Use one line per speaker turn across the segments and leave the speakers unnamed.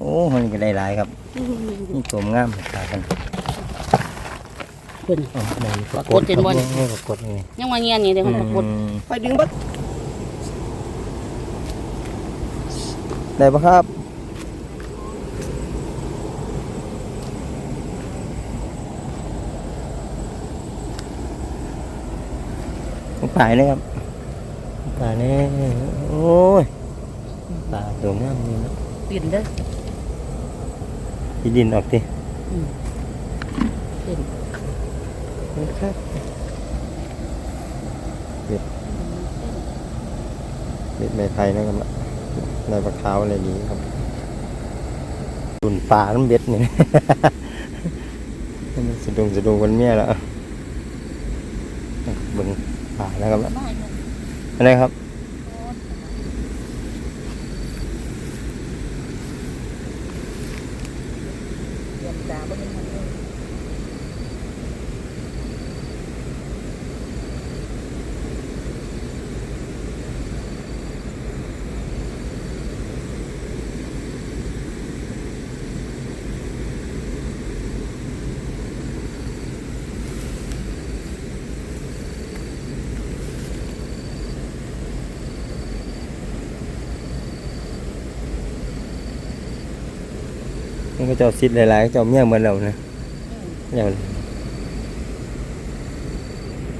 โอ้มันก็ได้หลายครับนี่ตัวงามตากัน
เพิ่น
อ๋อได้
ปรากฏเห็นบ่นี่
นี่ปรากฏนี่
ยังว่าเงี้ยนี่เดี๋ยวมันปรากฏ
อืม
ไปดึงเบัด
ได้ปะครับป่ายเลยครับป่ายนี่โอ้ยป่าตัวงามนี่นะ
เปลี่ยนเด้อ
อีดินออกดิ
อืมเปลี่ยน
ครับเบ็ดเบ็ดไม้ไผ่นะครับในปลาขาวอะไรดีครับตุ่นป่าน้ำเบ็ดนี่ให้มันสะดุงสะดุงคนเมียแล้วเบิ่งป่านะครับ
มาให้เพิ่น
อะไรครับ
เปลี่ยนตาบ่เห็นมันเลย
มัน ก็เจ้าซิดหลายๆเจ้าเมียเหมือนเรานะ
อืม
อย่าง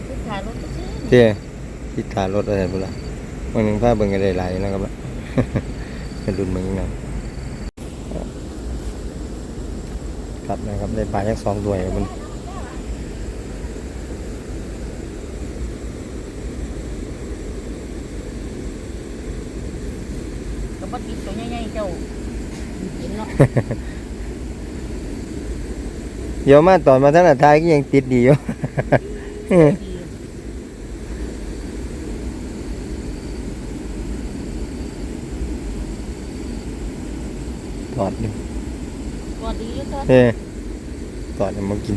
สุดท้ายรถก็ซื้อ
เที่ยที่ขารถอะไรบุละวันหนึ่งผ้าเบิ่งกันหลายๆนะครับเป็นรุ่นเมืองนะครับนะครับได้ปลายักษ์สองตัวครับมัน
ก็บ่ติดตัวใหญ่ๆเจ้ากินเนาะ
เดี๋ยวมาตอนมาท่านอาทายก็ยังติดดีอยู่
ดี
ตอดอยู่
ก็ดีอยู่เถอะ
เอ้ตอดเอามากิน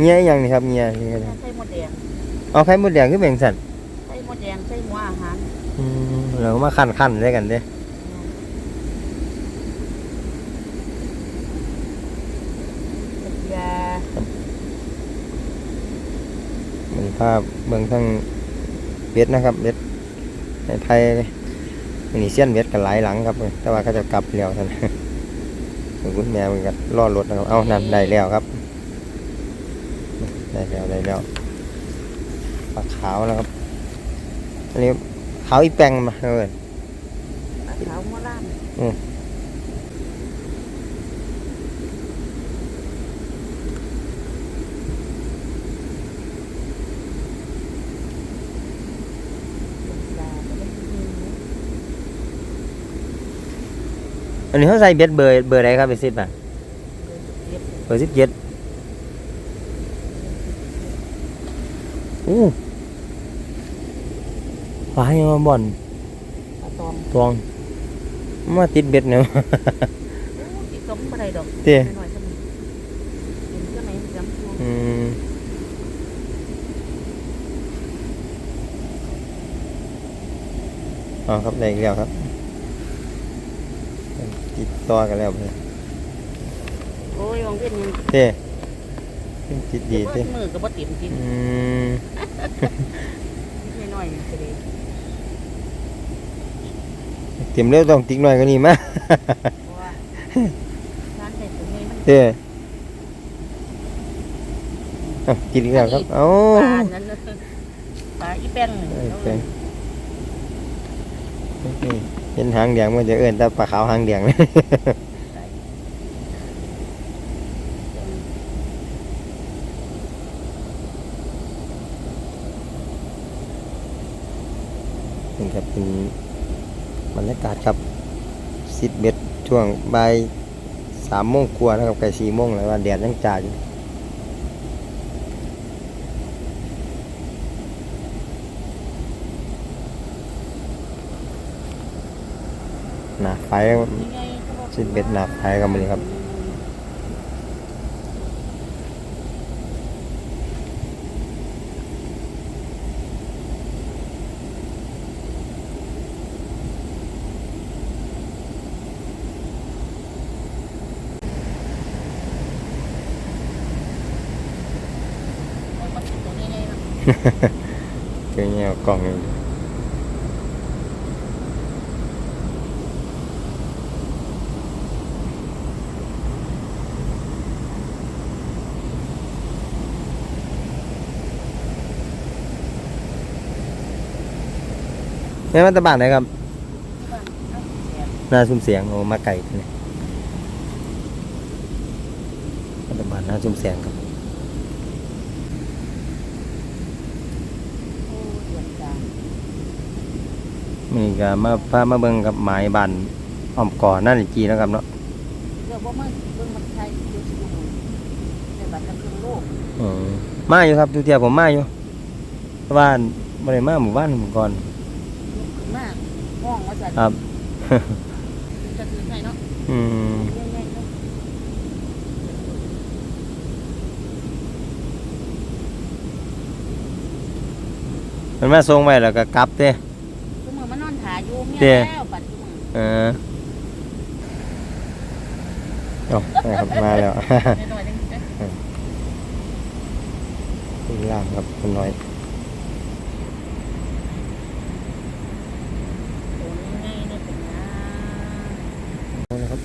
เงี้ยยังนี่ครับเงี้ยนี่ก็ได้
ใส่หมดแดง
เอาไข่มดแดงขึ้นแบ่งสัน
ใส่หมดแดงใส่หัวอาหาร
อืม เรามาขั้นขั้นๆด้วยกันเด้
ยา
มันภาพเบื้องทั้งเบ็ดนะครับเบ็ดในไทยมันนี่เส้นเบ็ดกันหลายหลังครับ แต่ว่าเขาจะกลับแล้วท่านคุณแม่มันก็รอรถนะครับเอานั่นได้แล้วครับ ได้แล้วได้แล้วปลาขาวนะครับอันนี้ ขาวอีแปงมาเลย
ขาวหัวล้านยาก็ไม่มี
อันนี้เขาใส่เบ็ดเบอร์เบอร์อะไรครับไปซิดป่ะ
เย็บ
เบอร์สิบเจ็ดอู้ ปลายังมาบ่อน
ปลาตอม
ตวงมาติดเบ็ดเนี่ย
โอ้ติดกลมบ่ได้ดอก
เต้
หน่อยๆเท่านี้กินเท่าไหร่จำตัว
อืมอ๋อครับได้อีกแล้วครับติดต่อกันแล้วเนี่ย
โอ้ยวางเวียนยัง
เต้ติดดี
เต้
เต้
มือก็บ่ติ่มกิน
อืม
นิดหน่อยๆก็ได้
เตรียมเร็วต้องติ๊กหน่อยก็นี่มา
เพราะว่าร้านแต่ตัวนี้มัน
เต้อะกินอีกแล้วครับเอ้า
ปลานั้นน่ะปลาอีแป้ง
ไอ้แป้งเห็นหางแดงมันจะเอิ้นแต่ปลาขาวหางแดงเลยนี่ครับเป็น บรรยากาศครับสิบเบ็ดช่วงบ่ายสามโมงกว่านะครับใกล้สี่โมงแล้วว่าแดดยังจ่าอยู่หนาไฟสิบเบ็ดหนาไฟกันมาเลยครับ เงี้ยกล่องอยู่ม่มาตะบานไหนครับนาซุ้มเสียงโอ้มาไก่เนี่ยตะบานนาซุ้มเสียงครับ
โอ้เดือนกลาง
นี่ก็มาพามาเบิ่งกับหมายบันอ้อมก่อนั่นอีกทีแล้วครับเนาะ
เดี๋ยวบ่มาเบิ่งมันไทยอยู่ที่ดูในบัตรกันครึ่งโลก
อืมมาอยู่ครับทุกเทียผมมาอยู่เพราะว่าบ่ได้มาหมู่บ้านหมู่ก่อน
ลุกขึ้นมาห้องว่าจะ
ครับ
จะถือให้เนาะ
อืม
ง่ายๆเนาะ
มันมาส่งไว้แล้วก็กลับเด้
เมีย
เด้
แล้วปัดคือมือ
เออเอานะครับมาแล้ว
น้อยๆจังซี่เด้อ
คุณล่างครับคุณน้อย
ตัวนี้ง่ายเนี่ยเป็นนะ
นะครับ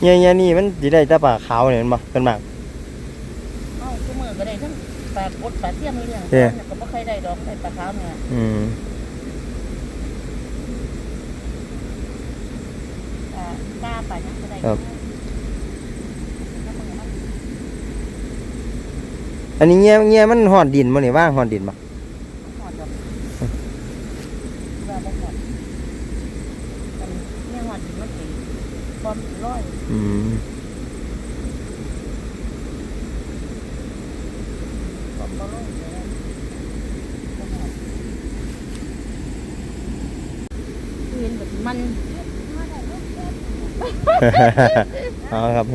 เนี่ยเนี่ยนี่มันสิได้แตาปลาขาวเนี่ยมันบ่เป็นมาก
เอ้าคือมือก็ได้ทั้ง ปลากดปลาเทียมนี่เรื่อง
เด้
เนี่ยก็บ่เคยได้ดอกได้ปลาขาวเนี่ย
อืม
ปลากล้าปลาหยังก็ได้
ครับ
ถ้ามึงเอามา
อันนี้เงี้ยเงี้ยมันหอดดินบ่นี่ว่างหอดดินบ่
หอดดอกว่าบ่หอดมันเนี่ยหอดดินมันสิบอมสิร้อย
อืม
บอมบ่ร้อย เลยนะบ่หอดเห็นแบบมัน
เอาครับ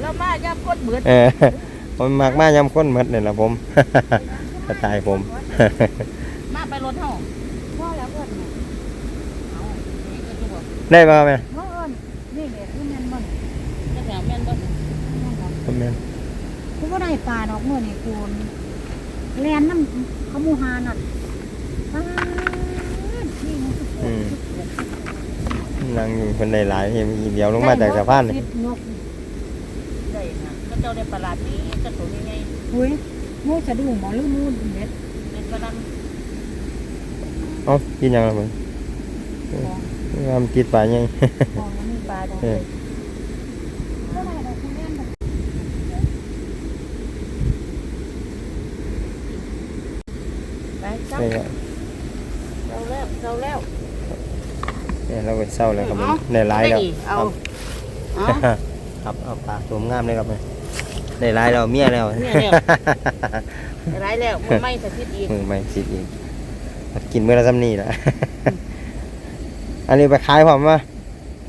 แล้วมาย่ำกดเบิด
เออผมมักมายำข้นหมดนี่ล่ะผม สไตล์ผม
มาไปรถเฮาพ่อแล้วเพิ่นน่ะเอานี่ก็จะบอก
ได้ป่ะแม่
เพิ่นนี่แหละคือแม่นบ่จะแถวแม่นบ่
ผมแม่น
กูก็ได้ปลาดอกเมื่อนี่กูแลนน้ำขมูหานั่นปลานี่มันคือ
อืม นั่งอยู่คนใดหลายเห็นเดียวลงมาจากสะพานเลย
ติดนก
ได้นะก็เจ้าได้ประหลาดนี้จะตัวยังไง
หุ้ยมูจะดูหมอหรือมูเด็ด
เป็นประหลาด
เอ้ากินยังล่ะมึงงามติดปลายัง
มองนี่ปลาดอก
เออ
ก็ได้ดอกคุณแม่นดอก
ไปเจ้า
นี่ก็
เจ้าแล้วเจ้าแล้ว
เนี่ยเราไปเศร้าแล้วครับมันได้หลายแล้ว
เอา
ครับ
เอา
ครับเอาปลาตัวงามเลยครับแม่ได้หลายแล้วเมียแล้ว
เมียแล้วไรแล้วมันไม่สะทิดอีก
มือไม่สิอีกกินมื้อละซ้ำนี่แหละอันนี้ไปขายพร้อมมา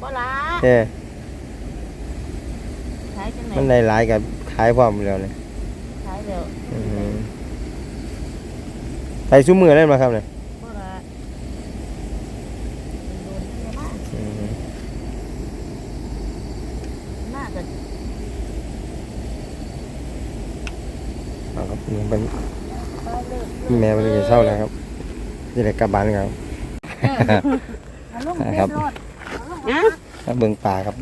บ่ละ
เออ
ขายจังไหน
มันได้หลายกับขายพร้อมแล้วเลย
ขายแล้ว
อือหือไปซุ้มมือเล่นมาครับเนี่ย
บ่ละโดนเมียบ้าน
อือหือ
น่าจะ
เอาครับนี่เป็น
เลิก
แม่มันจะเศร้าแล้วครับจะได้กลับบ้านครับ
เอาลง
ครั
เต็
บ
มรถ
ครับเบิ่งป่าครับ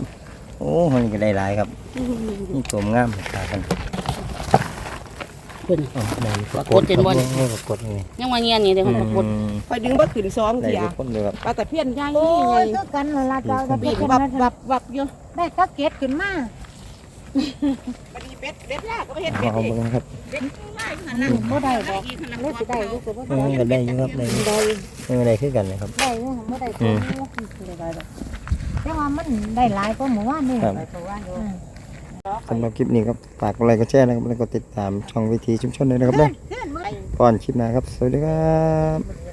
โอ้มันก็ได้หลายครับนี่ตัวงามป่ากัน
เพิ่น
อ๋อได้ปราก
ปรากฏเห็นบ่
ครับนี่ ปรากฏนี่
ยังว่าเงียนนี่เด้อ
อื
คนปรากฏ
ม
คอยดึงบ่ขึ้นสอง
ได้
เทีย
ทุกคนเลยครับ
ปลาตะเพียนย่าง
โอ้
นี่ไง
ยก็กันเวลาเจ้าจะ
วิ่
เป็
ง
น
วับ
นั้น
วับวับอยู่
ได้ก็เก็ดขึ้นมา
พอดีเป็ดเป็ดลากก็ไปเห็น
เอา
เป็ด
เอา
นี่
เบิ่งครับ
เป็ดไล่ขนาดนั้น
บ่ได้ดอกเลยสิได้รู้สึกว่า
เออก็ได้อยู่ครับได้อยู่
ได้
เออได้คือกันเลยครับ
ได้อยู่บ่ได้ตัวนี้ได้ดอกแต่ว่ามันได้หลายกว่าหมู่ว่านนี่
ครับ
ไปตัวว่าอยู่
สำหรับคลิปนี้ครับฝากกดไลค์กดแชร์นะครับแล้วก็ติดตามช่องวิธีชุมชนด้วยนะครับเนาะ
เพื่อนมื้อ
ก่อนคลิปหน้าครับ สวัสดีครับ
มัน